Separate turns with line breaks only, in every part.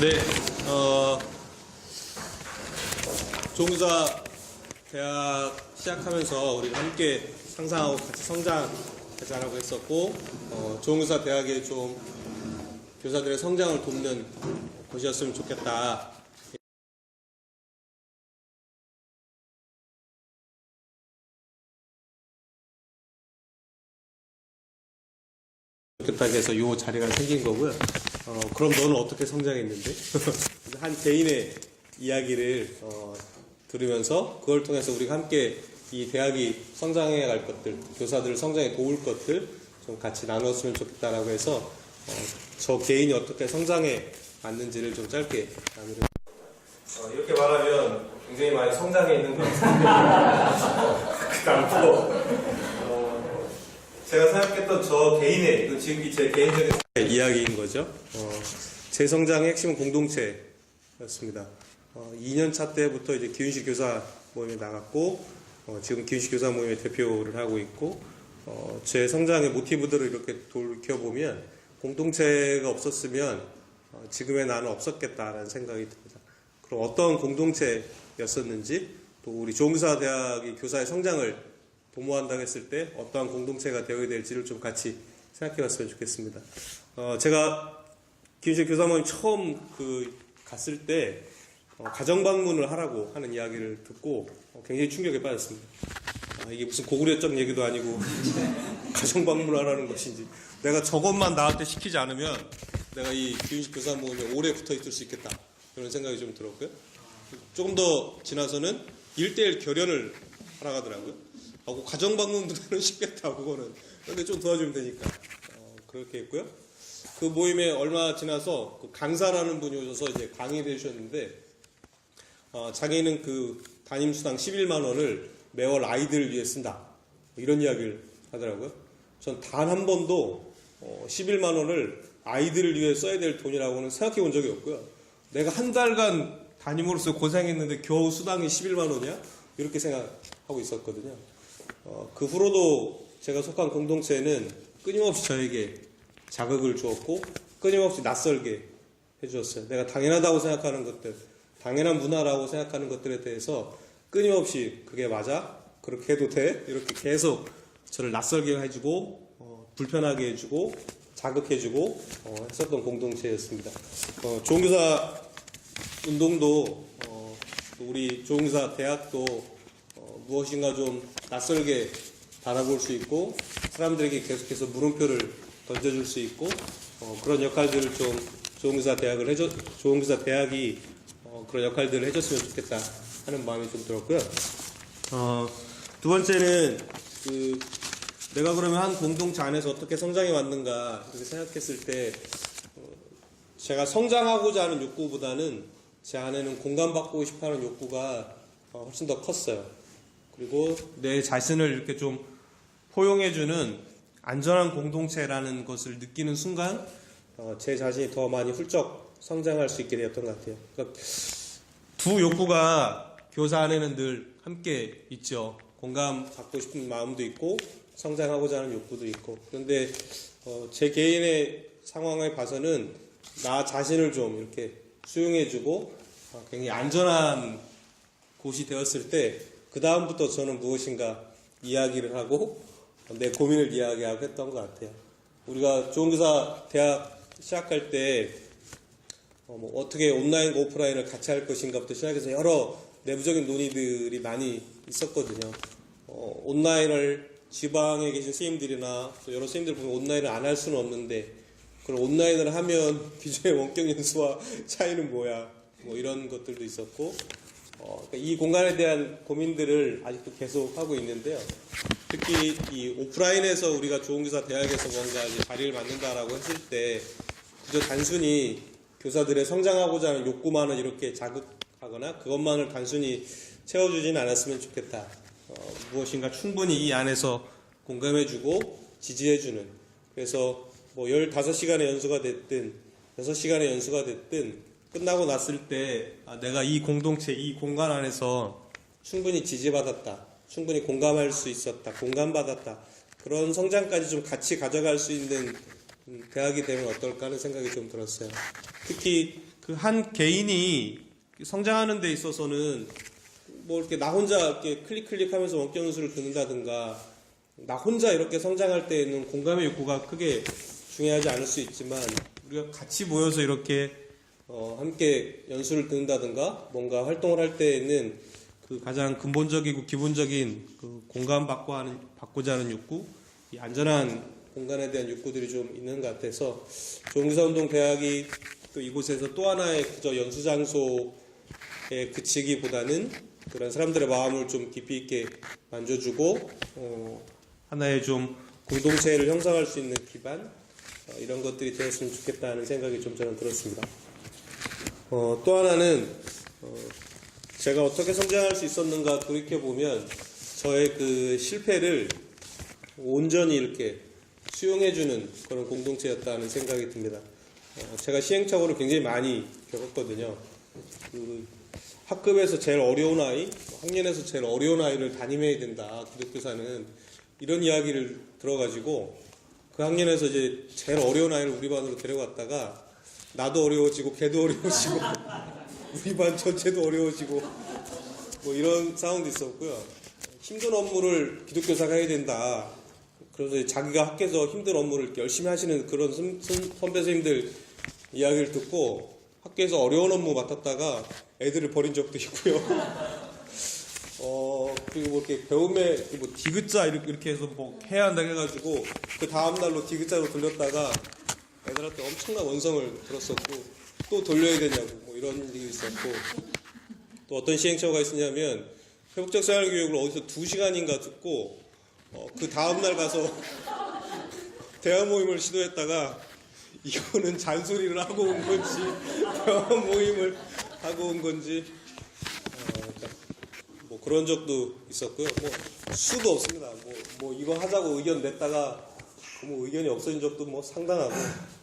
네, 어, 종사 대학 시작하면서 우리 함께 상상하고 같이 성장하자라고 했었고, 어, 종사 대학의 좀 교사들의 성장을 돕는 곳이었으면 좋겠다. 좋겠다고 해서 이 자리가 생긴 거고요. 어, 그럼 너는 어떻게 성장했는데? 한 개인의 이야기를 어, 들으면서 그걸 통해서 우리가 함께 이 대학이 성장해 갈 것들, 교사들 성장에 도울 것들 좀 같이 나눴으면 좋겠다라고 해서 어, 저 개인이 어떻게 성장해 왔는지를 좀 짧게 나누려. 어, 이렇게 말하면 굉장히 많이 성장해 있는 것. 그다음으로 어, 제가 생각했던 저 개인의 이건 지금 제 개인적인 이야기인 거죠. 어, 제 성장의 핵심은 공동체였습니다. 어, 2년 차 때부터 이제 기윤식 교사 모임에 나갔고 어, 지금 기윤식 교사 모임의 대표를 하고 있고 어, 제 성장의 모티브들을 이렇게 돌이켜 보면 공동체가 없었으면 어, 지금의 나는 없었겠다라는 생각이 듭니다. 그럼 어떤 공동체였었는지 또 우리 조음사 대학이 교사의 성장을 도모한다고 했을 때 어떠한 공동체가 되어야 될지를 좀 같이 생각해 봤으면 좋겠습니다. 어, 제가 김식 교사 모임 처음 그 갔을 때 어, 가정 방문을 하라고 하는 이야기를 듣고 어, 굉장히 충격에 빠졌습니다. 아, 이게 무슨 고구려적 얘기도 아니고 가정 방문을 하라는 것인지 내가 저것만 나한테 시키지 않으면 내가 이 기윤식 교사 모임에 오래 붙어 있을 수 있겠다 그런 생각이 좀 들었고요. 조금 더 지나서는 1대1 결연을 하라 하더라고요. 하고 가정 방문보다는 쉽겠다 그거는. 근데 좀 도와주면 되니까 어, 그렇게 했고요. 그 모임에 얼마 지나서 그 강사라는 분이 오셔서 이제 강의를 해주셨는데 어, 자기는 그 담임 수당 11만 원을 매월 아이들을 위해 쓴다 이런 이야기를 하더라고요. 전 단 한 번도 어, 11만 원을 아이들을 위해 써야 될 돈이라고는 생각해 본 적이 없고요. 내가 한 달간 담임으로서 고생했는데 겨우 수당이 11만 원이야? 이렇게 생각하고 있었거든요. 어, 그 후로도 제가 속한 공동체는 끊임없이 저에게 자극을 주었고 끊임없이 낯설게 해주었어요. 내가 당연하다고 생각하는 것들, 당연한 문화라고 생각하는 것들에 대해서 끊임없이 그게 맞아? 그렇게 해도 돼? 이렇게 계속 저를 낯설게 해주고 어, 불편하게 해주고 자극해주고 어, 했었던 공동체였습니다. 어, 조은교사 운동도 어, 또 우리 조은교사 대학도 어, 무엇인가 좀 낯설게 바라볼 수 있고 사람들에게 계속해서 물음표를 던져줄 수 있고 어, 그런 역할들을 좀 조은교사 대학을 해줘 조은교사 대학이 어, 그런 역할들을 해줬으면 좋겠다 하는 마음이 좀 들었고요. 어, 두 번째는 그 내가 그러면 한 공동체 안에서 어떻게 성장해 왔는가 이렇게 생각했을 때 어, 제가 성장하고자 하는 욕구보다는 제 안에는 공감받고 싶어하는 욕구가 어, 훨씬 더 컸어요. 그리고 내 자신을 이렇게 좀 포용해주는 안전한 공동체라는 것을 느끼는 순간 어, 제 자신이 더 많이 훌쩍 성장할 수 있게 되었던 것 같아요. 그러니까 두 욕구가 교사 안에는 늘 함께 있죠. 공감 받고 싶은 마음도 있고 성장하고자 하는 욕구도 있고 그런데 어, 제 개인의 상황을 봐서는 나 자신을 좀 이렇게 수용해주고 어, 굉장히 안전한 곳이 되었을 때 그 다음부터 저는 무엇인가 이야기를 하고 어, 내 고민을 이야기하고 했던 것 같아요. 우리가 조은교사 대학 시작할 때 어, 뭐 어떻게 온라인과 오프라인을 같이 할 것인가부터 시작해서 여러 내부적인 논의들이 많이 있었거든요. 어, 온라인을 지방에 계신 선생님들이나 또 여러 선생님들 보면 온라인을 안 할 수는 없는데 그럼 온라인을 하면 기존의 원격 연수와 차이는 뭐야? 뭐 이런 것들도 있었고 어, 그러니까 이 공간에 대한 고민들을 아직도 계속 하고 있는데요. 특히 이 오프라인에서 우리가 좋은교사 대학에서 뭔가 자리를 만든다라고 했을 때 그저 단순히 교사들의 성장하고자 하는 욕구만을 이렇게 자극하거나 그것만을 단순히 채워주지는 않았으면 좋겠다. 어, 무엇인가 충분히 이 안에서 공감해주고 지지해주는 그래서 뭐 15시간의 연수가 됐든 6시간의 연수가 됐든 끝나고 났을 때 아, 내가 이 공동체 이 공간 안에서 충분히 지지받았다. 충분히 공감할 수 있었다. 공감받았다. 그런 성장까지 좀 같이 가져갈 수 있는 음, 대학이 되면 어떨까 하는 생각이 좀 들었어요. 특히 그 한 개인이 성장하는 데 있어서는 뭐 이렇게 나 혼자 이렇게 클릭 클릭 하면서 원격 연수를 듣는다든가 나 혼자 이렇게 성장할 때에는 공감의 욕구가 크게 중요하지 않을 수 있지만 우리가 같이 모여서 이렇게 어, 함께 연수를 듣는다든가 뭔가 활동을 할 때에는 그 가장 근본적이고 기본적인 그 공감받고 하는 받고자 하는 욕구, 이 안전한 공간에 대한 욕구들이 좀 있는 것 같아서 조응사운동 대학이 또 이곳에서 또 하나의 그저 연수 장소에 그치기보다는 그런 사람들의 마음을 좀 깊이 있게 만져주고 어, 하나의 좀 공동체를 형성할 수 있는 기반 어, 이런 것들이 되었으면 좋겠다는 생각이 좀 저는 들었습니다. 어, 또 하나는 어, 제가 어떻게 성장할 수 있었는가 돌이켜 보면 저의 그 실패를 온전히 이렇게 수용해주는 그런 공동체였다는 생각이 듭니다. 어, 제가 시행착오를 굉장히 많이 겪었거든요. 그 학급에서 제일 어려운 아이, 학년에서 제일 어려운 아이를 담임해야 된다. 기독교사는 이런 이야기를 들어가지고 그 학년에서 이제 제일 어려운 아이를 우리 반으로 데려갔다가 나도 어려워지고 걔도 어려워지고 우리 반 전체도 어려워지고 뭐 이런 상황도 있었고요. 힘든 업무를 기독교사가 해야 된다. 그래서 자기가 학교에서 힘든 업무를 열심히 하시는 그런 선- 선- 선배 선생님들 이야기를 듣고 학교에서 어려운 업무 맡았다가 애들을 버린 적도 있고요. 어 그리고 뭐 이렇게 배움에 뭐 디귿자 이렇게 해서 뭐 해야 한다 해가지고 그 다음 날로 디귿자로 돌렸다가 애들한테 엄청난 원성을 들었었고 또 돌려야 되냐고 뭐 이런 일이 있었고 또 어떤 시행착오가 있었냐면 회복적 생활 교육을 어디서 두 시간인가 듣고 어, 그 다음 날 가서 대화 모임을 시도했다가 이거는 잔소리를 하고 온 건지 대화 모임을 하고 온 건지 어, 뭐 그런 적도 있었고요. 뭐 수도 없습니다. 뭐, 뭐 이거 하자고 의견 냈다가 뭐 의견이 없어진 적도 뭐 상당하고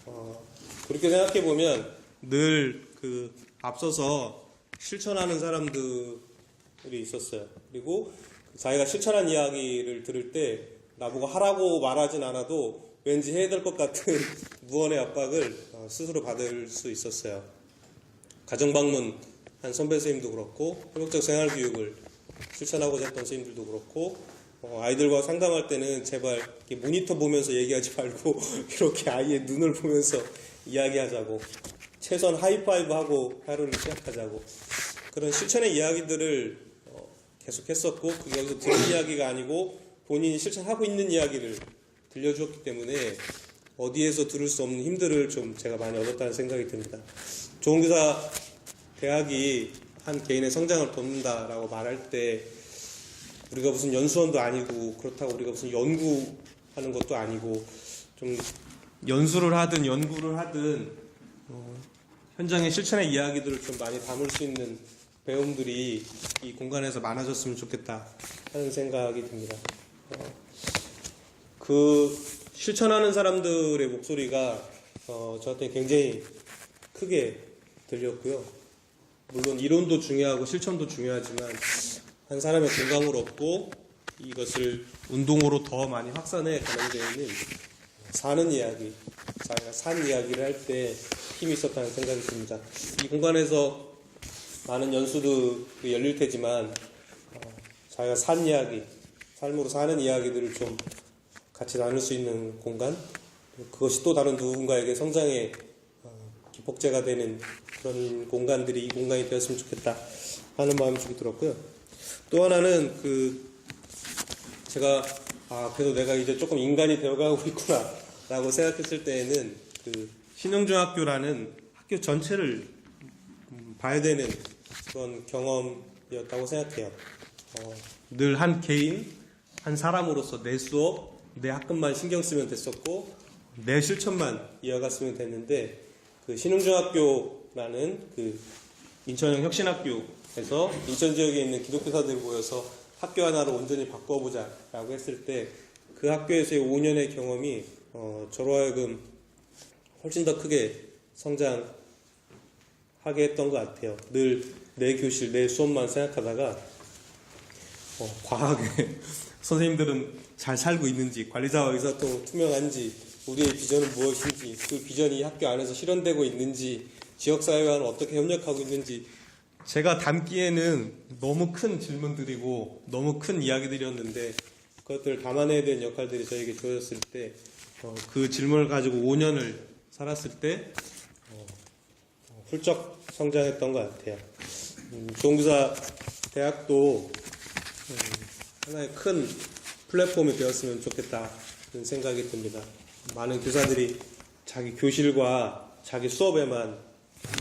어, 그렇게 생각해 보면 늘 그 앞서서 실천하는 사람들이 있었어요. 그리고 자기가 실천한 이야기를 들을 때 나보고 하라고 말하진 않아도 왠지 해야 될 것 같은 무언의 압박을 어, 스스로 받을 수 있었어요. 가정 방문 한 선배 선생님도 그렇고 회복적 생활 교육을 실천하고자 했던 선생님들도 그렇고 어, 아이들과 상담할 때는 제발 모니터 보면서 얘기하지 말고 이렇게 아이의 눈을 보면서 이야기하자고 최소한 하이파이브 하고 하루를 시작하자고 그런 실천의 이야기들을 어, 계속 했었고 그게 여기서 들은 이야기가 아니고 본인이 실천하고 있는 이야기를 들려주었기 때문에 어디에서 들을 수 없는 힘들을 좀 제가 많이 얻었다는 생각이 듭니다. 조은교사 대학이 한 개인의 성장을 돕는다라고 말할 때 우리가 무슨 연수원도 아니고 그렇다고 우리가 무슨 연구하는 것도 아니고 좀 연수를 하든 연구를 하든 어, 현장의 실천의 이야기들을 좀 많이 담을 수 있는 배움들이 이 공간에서 많아졌으면 좋겠다 하는 생각이 듭니다. 어, 그 실천하는 사람들의 목소리가 어, 저한테 굉장히 크게 들렸고요. 물론 이론도 중요하고 실천도 중요하지만 한 사람의 공감을 얻고 이것을 운동으로 더 많이 확산해 가는 데에는 사는 이야기, 자기가 산 이야기를 할 때 힘이 있었다는 생각이 듭니다. 이 공간에서 많은 연수도 열릴 테지만 어, 자기가 산 이야기, 삶으로 사는 이야기들을 좀 같이 나눌 수 있는 공간, 그것이 또 다른 누군가에게 성장의 어, 기폭제가 되는 그런 공간들이 이 공간이 되었으면 좋겠다 하는 마음이 좀 들었고요. 또 하나는 그 제가 아 그래도 내가 이제 조금 인간이 되어가고 있구나라고 생각했을 때에는 그 신흥중학교라는 학교 전체를 음, 봐야 되는 그런 경험이었다고 생각해요. 어, 늘 한 개인 한 사람으로서 내 수업 내 학급만 신경 쓰면 됐었고 내 실천만 이어갔으면 됐는데 그 신흥중학교라는 그 인천형 혁신학교 에서 인천 지역에 있는 기독교사들이 모여서 학교 하나를 온전히 바꿔보자 라고 했을 때 그 학교에서의 5년의 경험이 어, 저로 하여금 훨씬 더 크게 성장하게 했던 것 같아요. 늘 내 교실, 내 수업만 생각하다가 어, 과하게 선생님들은 잘 살고 있는지, 관리자와 의사도 투명한지, 우리의 비전은 무엇인지, 그 비전이 학교 안에서 실현되고 있는지 지역사회와는 어떻게 협력하고 있는지 제가 담기에는 너무 큰 질문들이고 너무 큰 이야기들이었는데 그것들을 담아내야 되는 역할들이 저에게 주어졌을 때 그 질문을 가지고 5년을 살았을 때 어, 어, 훌쩍 성장했던 것 같아요. 음, 조은교사 대학도 음, 하나의 큰 플랫폼이 되었으면 좋겠다는 생각이 듭니다. 많은 교사들이 자기 교실과 자기 수업에만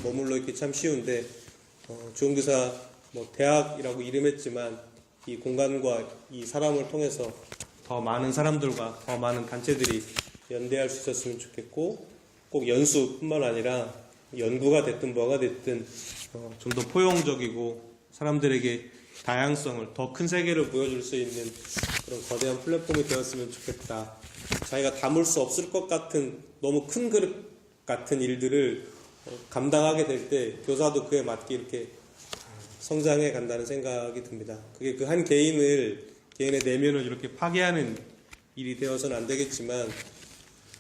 머물러 있기 참 쉬운데 어, 조은교사 뭐 대학이라고 이름했지만 이 공간과 이 사람을 통해서 더 많은 사람들과 더 많은 단체들이 연대할 수 있었으면 좋겠고 꼭 연수뿐만 아니라 연구가 됐든 뭐가 됐든 어, 좀더 포용적이고 사람들에게 다양성을 더 큰 세계를 보여줄 수 있는 그런 거대한 플랫폼이 되었으면 좋겠다. 자기가 담을 수 없을 것 같은 너무 큰 그릇 같은 일들을 어, 감당하게 될 때 교사도 그에 맞게 이렇게 성장해 간다는 생각이 듭니다. 그게 그 한 개인을 개인의 내면을 이렇게 파괴하는 일이 되어서는 안 되겠지만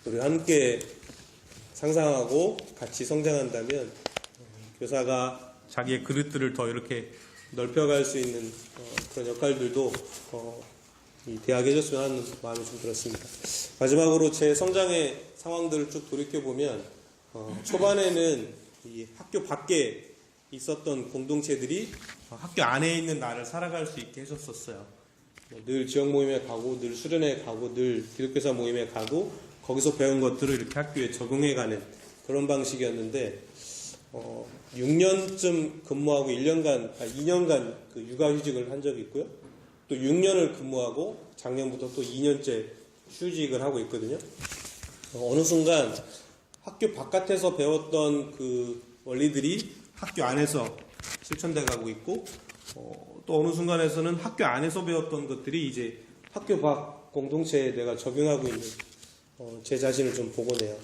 우리 함께 상상하고 같이 성장한다면 어, 교사가 자기의 그릇들을 더 이렇게 넓혀갈 수 있는 어, 그런 역할들도 어, 이 대학에 해줬으면 하는 마음이 좀 들었습니다. 마지막으로 제 성장의 상황들을 쭉 돌이켜 보면 어, 초반에는 이 학교 밖에 있었던 공동체들이 어, 학교 안에 있는 나를 살아갈 수 있게 해줬었어요. 뭐늘 지역 모임에 가고, 늘 수련회 가고, 늘 기독교사 모임에 가고, 거기서 배운 것들을 이렇게 학교에 적용해가는 그런 방식이었는데, 어, 6년쯤 근무하고 1년간, 아, 2년간 그 육아휴직을 한 적이 있고요. 또 6년을 근무하고 작년부터 또 2년째 휴직을 하고 있거든요. 어, 어느 순간 학교 바깥에서 배웠던 그 원리들이 학교 안에서 실천돼 가고 있고, 어, 또 어느 순간에서는 학교 안에서 배웠던 것들이 이제 학교 밖 공동체에 내가 적용하고 있는 어, 제 자신을 좀 보고네요.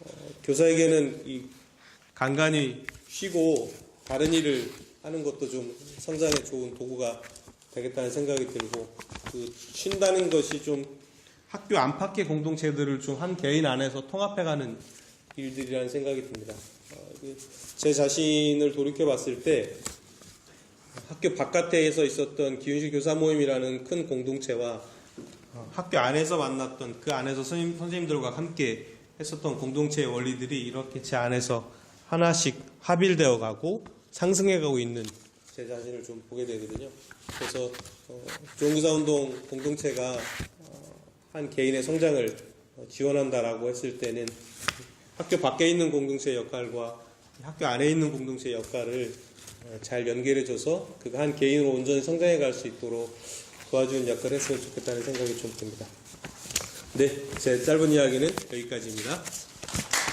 어, 교사에게는 이 간간히 쉬고 다른 일을 하는 것도 좀 성장에 좋은 도구가 되겠다는 생각이 들고 그 쉰다는 것이 좀 학교 안팎의 공동체들을 좀 한 개인 안에서 통합해가는 일들이라는 생각이 듭니다. 어, 그제 자신을 돌이켜 봤을 때 학교 바깥에서 있었던 기윤식 교사 모임이라는 큰 공동체와 어, 학교 안에서 만났던 그 안에서 선생님, 선생님들과 함께 했었던 공동체의 원리들이 이렇게 제 안에서 하나씩 합일되어 가고 상승해 가고 있는 제 자신을 좀 보게 되거든요. 그래서 어, 종교사 운동 공동체가 어, 한 개인의 성장을 어, 지원한다라고 했을 때는 학교 밖에 있는 공동체의 역할과 학교 안에 있는 공동체의 역할을 어, 잘 연결해줘서 그가 한 개인으로 온전히 성장해 갈 수 있도록 도와주는 역할을 했으면 좋겠다는 생각이 좀 듭니다. 네, 제 짧은 이야기는 여기까지입니다.